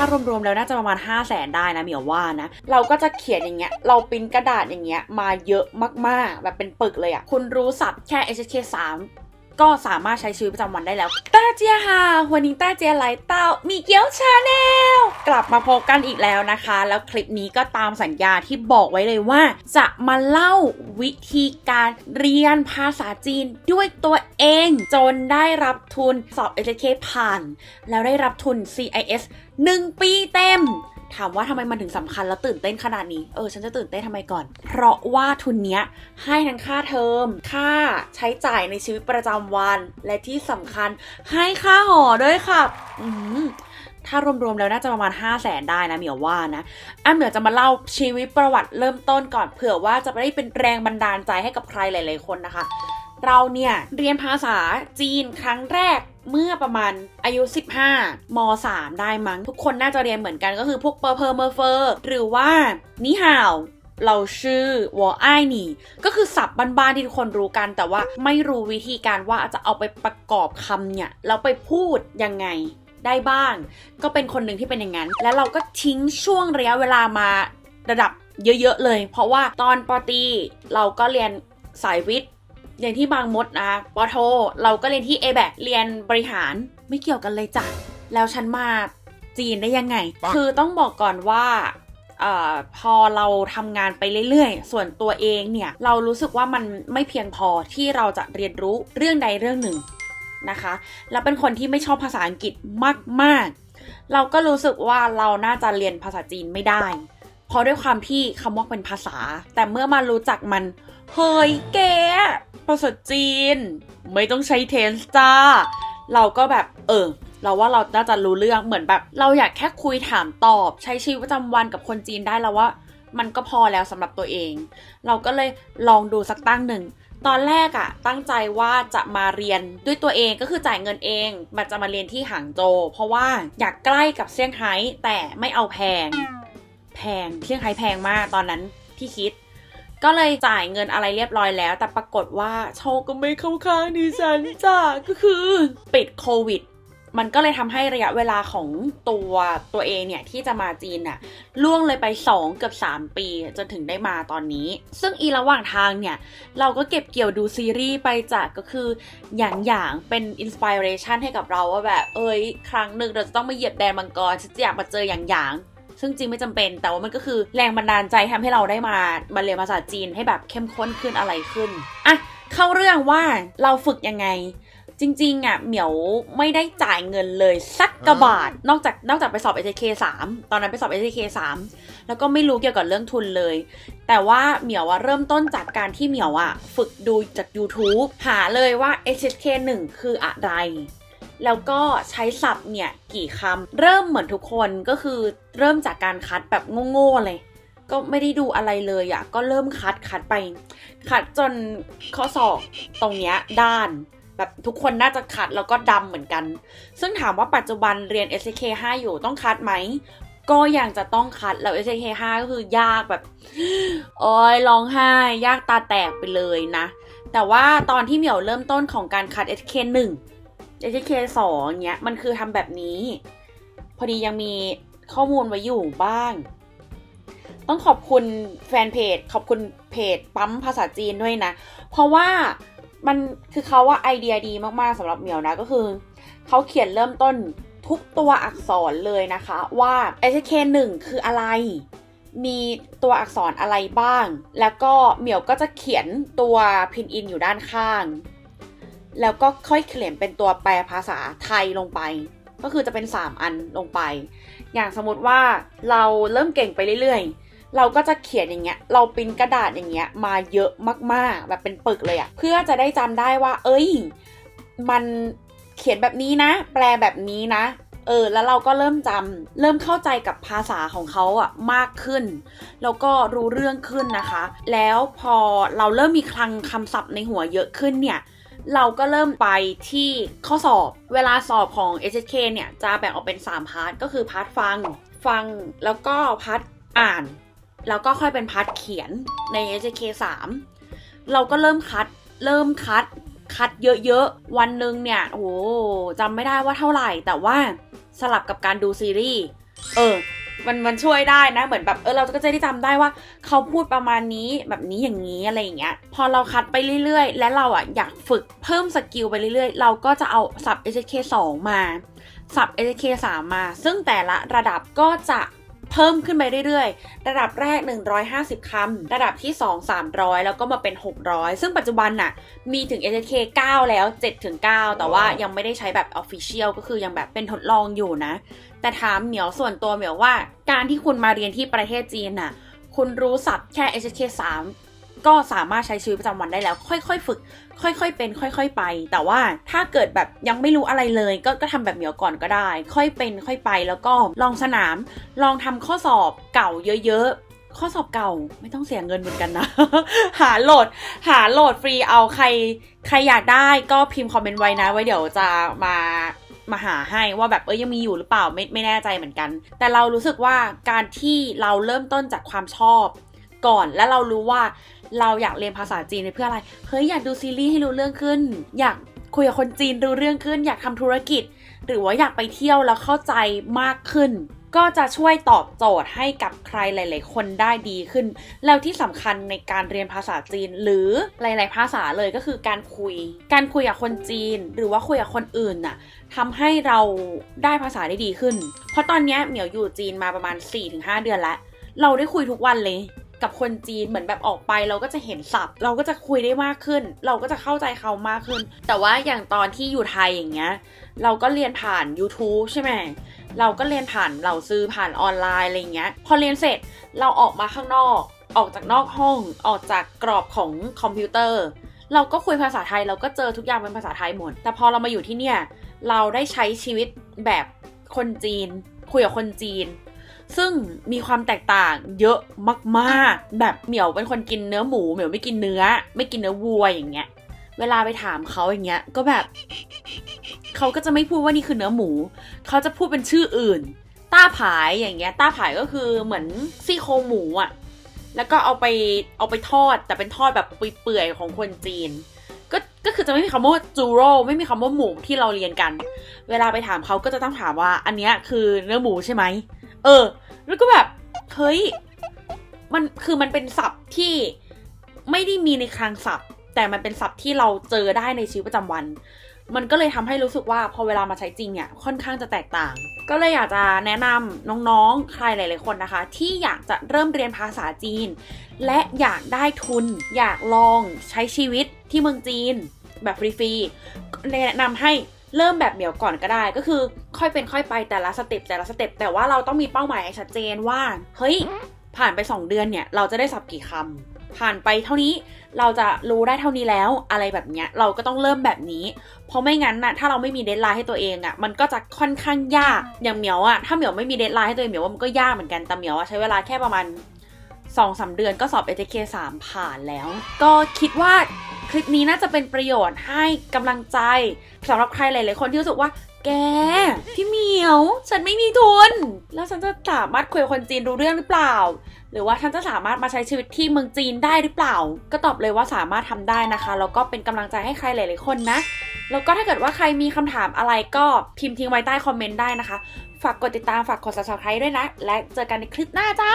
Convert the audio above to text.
ถ้ารวมๆแล้วน่าจะประมาณ 5 0 0แสนได้นะเหมียวว่านะ เราก็จะเขียนอย่างเงี้ย เราปริ้นกระดาษอย่างเงี้ยมาเยอะมากๆ แบบเป็นปึกเลยอะคุณรู้ศัพท์แค่ HK 3ก็สามารถใช้ชีวิตประจำวันได้แล้วต้าเจียค่ะวันนี้ต้าเจียไลเต้ามีเกียวชาแนล กลับมาพบกันอีกแล้วนะคะ แล้วคลิปนี้ก็ตามสัญญาที่บอกไว้เลยว่า จะมาเล่าวิธีการเรียนภาษาจีนด้วยตัวเอง จนได้รับทุนสอบ HK ผ่าน แล้วได้รับทุน CIS 1 ปีเต็ม ถามว่าทำไมมันถึงสำคัญแล้วตื่นเต้นขนาดนี้ เออ ฉันจะตื่นเต้นทำไมก่อน เพราะว่าทุนเนี้ยให้ทั้งค่าเทอม ค่าใช้จ่ายในชีวิตประจำวัน และที่สำคัญให้ค่าหอด้วยค่ะ อืมถ้ารวมๆแล้วน่าจะประมาณ 5 0 0แสนได้นะเหมียวว่านะอะเหมียวจะมาเล่าชีวิตประวัติเริ่มต้นก่อนเผื่อว่าจะไม่ได้เป็นแรงบันดาลใจให้กับใครหลาย ๆ คนนะคะ เราเนี่ยเรียนภาษาจีนครั้งแรกเมื่อประมาณอายุ 15ม3ได้มั้ง ทุกคนน่าจะเรียนเหมือนกันก็คือพวกเปอร์เพอร์เมอร์เฟอร์หรือว่านิฮาวเราชื่อวอไอหนี่ก็คือศัพท์บ้านๆที่ทุกคนรู้กันแต่ว่าไม่รู้วิธีการว่าจะเอาไปประกอบคำเนี่ยแล้วไปพูดยังไงได้บ้าง ก็เป็นคนหนึ่งที่เป็นอย่างนั้น แล้วเราก็ทิ้งช่วงระยะเวลามาระดับเยอะๆเลย เพราะว่าตอนปอตีเราก็เรียนสายวิทย์ เรียนที่บางมดนะปอโท เราก็เรียนที่ a b a c เรียนบริหารไม่เกี่ยวกันเลยจ้ะ แล้วฉันมาจีนได้ยังไง คือต้องบอกก่อนว่าเอ่อพอเราทำงานไปเรื่อยๆ ส่วนตัวเองเนี่ย เรารู้สึกว่ามันไม่เพียงพอที่เราจะเรียนรู้เรื่องใดเรื่องหนึ่งนะคะ แล้วเป็นคนที่ไม่ชอบภาษาอังกฤษมากๆ เราก็รู้สึกว่าเราน่าจะเรียนภาษาจีนไม่ได้ เพราะด้วยความที่คำว่าเป็นภาษา แต่เมื่อมารู้จักมัน เฮ้ยแกภาษาจีน ไม่ต้องใช้เทนส์จ้า เราก็แบบเออ เราว่าเราน่าจะรู้เรื่องเหมือนแบบ เราอยากแค่คุยถามตอบ ใช้ชีวิตประจำวันกับคนจีนได้แล้วว่า มันก็พอแล้วสำหรับตัวเอง เราก็เลยลองดูสักตั้งหนึ่งตอนแรกอะตั้งใจว่าจะมาเรียนด้วยตัวเองก็คือจ่ายเงินเองมันจะมาเรียนที่หางโจวเพราะว่าอยากใกล้กับเซี่ยงไฮ้แต่ไม่เอาแพง แพงเซี่ยงไฮ้แพงมากตอนนั้นที่คิด ก็เลยจ่ายเงินอะไรเรียบร้อยแล้ว แต่ปรากฏว่าโชคก็ไม่เข้าข้างดิฉันจ้าก็คือปิดโควิดมันก็เลยทำให้ระยะเวลาของตัวตัวเองเนี่ย ที่จะมาจีนน่ะล่วงเลยไป 2 เกือบ 3 ปี จนถึงได้มาตอนนี้ ซึ่งอีระหว่างทางเนี่ย เราก็เก็บเกี่ยวดูซีรีส์ไปจากก็คืออย่างอย่างเป็นอินสปิเรชันให้กับเราว่าแบบ เอ้ย ครั้งหนึ่งเราจะต้องมาเหยียบแดนมังกรฉันจะอยากมาเจออย่างอย่าง ซึ่งจริงไม่จำเป็น แต่ว่ามันก็คือแรงบันดาลใจทำให้เราได้มามาเรียนภาษาจีนให้แบบเข้มข้นขึ้นอะไรขึ้นอะเข้าเรื่องว่าเราฝึกยังไงจริงๆอะเหมียวไม่ได้จ่ายเงินเลยสักกระบาทนอกจากนอกจากไปสอบ SK 3ตอนนั้นไปสอบ SK 3แล้วก็ไม่รู้เกี่ยวกับเรื่องทุนเลย แต่ว่าเหมียวอะเริ่มต้นจากการที่เหมียวอะฝึกดูจาก YouTube หาเลยว่า SK 1คืออะไร แล้วก็ใช้ศัพท์เนี่ยกี่คำเริ่มเหมือนทุกคนก็คือเริ่มจากการคัดแบบโง่ๆเลย ก็ไม่ได้ดูอะไรเลยอะ่ะก็เริ่มคัดคัดไป คัดจนข้อศอกตรงเนี้ยด้านแบบทุกคนน่าจะคัดแล้วก็ดำเหมือนกัน ซึ่งถามว่าปัจจุบันเรียน SK 5อยู่ต้องคัดไหม ก็ยังจะต้องคัดแล้ว SK 5ก็คือยากแบบโอ้ยร้องไห้ ยากตาแตกไปเลยนะ แต่ว่าตอนที่เหมียวเริ่มต้นของการคัด SK 1 SK 2เนี้ยมันคือทำแบบนี้ พอดียังมีข้อมูลไว้อยู่บ้าง ต้องขอบคุณแฟนเพจ ขอบคุณเพจปั๊มภาษาจีนด้วยนะ เพราะว่ามันคือเขาว่าไอเดียดีมากๆสำหรับเหมียวนะก็คือ เขาเขียนเริ่มต้นทุกตัวอักษรเลยนะคะว่า SK 1คืออะไร มีตัวอักษรอะไรบ้าง แล้วก็เหมียวก็จะเขียนตัวพินอินอยู่ด้านข้าง แล้วก็ค่อยเขียนเป็นตัวแปลภาษาไทยลงไป ก็คือจะเป็น 3 อันลงไป อย่างสมมติว่าเราเริ่มเก่งไปเรื่อยๆ เราก็จะเขียนอย่างเงี้ย เราปริ้นกระดาษอย่างเงี้ยมาเยอะมากๆ แบบเป็นปึกเลยอะเพื่อจะได้จำได้ว่า เอ้ย มันเขียนแบบนี้นะ แปลแบบนี้นะ เออ แล้วเราก็เริ่มจำเริ่มเข้าใจกับภาษาของเขาอะมากขึ้น แล้วก็รู้เรื่องขึ้นนะคะ แล้วพอเราเริ่มมีคลังคำศัพท์ในหัวเยอะขึ้นเนี่ย เราก็เริ่มไปที่ข้อสอบ เวลาสอบของ HSK เนี่ยจะแบ่งออกเป็น 3 พาร์ท ก็คือพาร์ทฟัง ฟังแล้วก็พาร์ทอ่าน แล้วก็ค่อยเป็นพาร์ทเขียนใน HSK 3 เราก็เริ่มคัด เริ่มคัด คัดเยอะๆ วันหนึ่งเนี่ย โอ้โหจำไม่ได้ว่าเท่าไหร่ แต่ว่าสลับกับการดูซีรีส์ เออ มันมันช่วยได้นะ เหมือนแบบเออเราก็จะได้จำได้ว่า เขาพูดประมาณนี้แบบนี้อย่างนี้อะไรอย่างเงี้ย พอเราคัดไปเรื่อยๆ และเราอะอยากฝึกเพิ่มสกิลไปเรื่อยๆ เราก็จะเอาสับ SK 2มาสับ SK 3มา ซึ่งแต่ละระดับก็จะ เพิ่มขึ้นไปเรื่อยๆ ระดับแรก 150คำระดับที่ 2 300 แล้วก็มาเป็น 600 ซึ่งปัจจุบันน่ะ มีถึง HK 9 แล้ว 7 ถึง 9 แต่ว่ายังไม่ได้ใช้แบบ Official ก็คือยังแบบเป็นทดลองอยู่นะ แต่ถามเหมียวส่วนตัวเหมียวว่า การที่คุณมาเรียนที่ประเทศจีนน่ะ คุณรู้ศัพท์แค่ HK 3 ก็สามารถใช้ชีวิตประจำวันได้แล้ว ค่อยๆ ฝึก ค่อยๆ เป็น ค่อย ๆ ไป แต่ว่าถ้าเกิดแบบยังไม่รู้อะไรเลย ก็ก็ทำแบบเหมียวก่อนก็ได้ ค่อยเป็น ค่อยไป แล้วก็ลองสนาม ลองทำข้อสอบเก่าเยอะๆ ข้อสอบเก่าไม่ต้องเสียเงินเหมือนกันนะ หาโหลด หาโหลดฟรีเอาใคร ใครอยากได้ก็พิมพ์คอมเมนต์ไว้นะ ไว้เดี๋ยวจะมามาหาให้ว่าแบบเอ้ยยังมีอยู่หรือเปล่าไม่ไม่แน่ใจเหมือนกัน แต่เรารู้สึกว่าการที่เราเริ่มต้นจากความชอบก่อนและเรารู้ว่า เราอยากเรียนภาษาจีนเพื่ออะไรเฮ้ยอยากดูซีรีส์ให้รู้เรื่องขึ้น อยากคุยกับคนจีนรู้เรื่องขึ้น อยากทำธุรกิจ หรือว่าอยากไปเที่ยวแล้วเข้าใจมากขึ้น ก็จะช่วยตอบโจทย์ให้กับใครหลาย ๆ คนได้ดีขึ้น แล้วที่สำคัญในการเรียนภาษาจีน หรือหลาย ๆ ภาษาเลยก็คือการคุย การคุยกับคนจีน หรือว่าคุยกับคนอื่นน่ะทำให้เราได้ภาษาได้ดีขึ้น เพราะตอนนี้เหมียวอยู่จีนมาประมาณ 4-5 เดือนแล้วเราได้คุยทุกวันเลย กับคนจีนเหมือนแบบออกไป เราก็จะเห็นศัพท์ เราก็จะคุยได้มากขึ้น เราก็จะเข้าใจเขามากขึ้น แต่ว่าอย่างตอนที่อยู่ไทยอย่างเงี้ยเราก็เรียนผ่าน YouTube ใช่ไหมเราก็เรียนผ่านเหล่าซื้อผ่านออนไลน์อะไรเงี้ยพอเรียนเสร็จเราออกมาข้างนอก ออกจากนอกห้องออกจากกรอบของคอมพิวเตอร์ เราก็คุยภาษาไทยเราก็เจอทุกอย่างเป็นภาษาไทยหมด แต่พอเรามาอยู่ที่เนี่ยเราได้ใช้ชีวิตแบบคนจีน คุยกับคนจีน ซึ่งมีความแตกต่างเยอะมากๆ แบบเหมียวเป็นคนกินเนื้อหมูเหมียวไม่กินเนื้อ ไม่กินเนื้อวัวอย่างเงี้ย เวลาไปถามเขาอย่างเงี้ย ก็แบบ เขาก็จะไม่พูดว่านี่คือเนื้อหมู เขาจะพูดเป็นชื่ออื่น ต้าผายอย่างเงี้ย ต้าผายก็คือเหมือนซี่โครงหมูอะแล้วก็เอาไปเอาไปทอด แต่เป็นทอดแบบเปื่อยๆของคนจีนก็ก็คือจะไม่มีคำว่าจูโร่ไม่มีคำว่าหมูที่เราเรียนกัน เวลาไปถามเขาก็จะต้องถามว่า อันเนี้ยคือเนื้อหมูใช่ไหม เออ แล้วก็แบบ เฮ้ย มันคือมันเป็นศัพท์ที่ไม่ได้มีในคลังศัพท์ แต่มันเป็นศัพท์ที่เราเจอได้ในชีวิตประจำวัน มันก็เลยทำให้รู้สึกว่าพอเวลามาใช้จริงเนี่ยค่อนข้างจะแตกต่าง ก็เลยอยากจะแนะนำน้องๆ ใครหลาย ๆคนนะคะ ที่อยากจะเริ่มเรียนภาษาจีน และอยากได้ทุน อยากลองใช้ชีวิตที่เมืองจีน แบบฟรีๆแนะนำให้ เริ่มแบบเหมียวก่อนก็ได้ ก็คือค่อยเป็นค่อยไปแต่ละสเต็ปแต่ละสเต็ปแต่ว่าเราต้องมีเป้าหมายให้ชัดเจนว่าเฮ้ยผ่านไป 2 เดือนเนี่ย เราจะได้สับกี่คำผ่านไปเท่านี้เราจะรู้ได้เท่านี้แล้วอะไรแบบเนี้ยเราก็ต้องเริ่มแบบนี้ เพราะไม่งั้นน่ะถ้าเราไม่มีเดทไลน์ให้ตัวเองอะ่ะมันก็จะค่อนข้างยากอย่างเหมียวอะ่ะถ้าเหมียวไม่มีเดทไลน์ให้ตัวเองเหมียวว่ามันก็ยากเหมือนกันแต่เหมียวอะใช้เวลาแค่ประมาณ2อสเดือนก็สอบ ATK 3 ผ่านแล้ว ก็คิดว่า คลิปนี้น่าจะเป็นประโยชน์ให้กำลังใจสำหรับใครหลาย ๆ คนที่รู้สึกว่า แก พี่เหมียว ฉันไม่มีทุน แล้วฉันจะสามารถคุยกับคนจีนรู้เรื่องหรือเปล่า หรือว่าฉันจะสามารถมาใช้ชีวิตที่เมืองจีนได้หรือเปล่า ก็ตอบเลยว่าสามารถทำได้นะคะ แล้วก็เป็นกำลังใจให้ใครหลาย ๆ คนนะแล้วก็ถ้าเกิดว่าใครมีคำถามอะไรก็พิมพ์ทิ้งไว้ใต้คอมเมนต์ได้นะคะ ฝากกดติดตามฝากกด subscribe ด้วยนะ และเจอกันในคลิปหน้าจ้า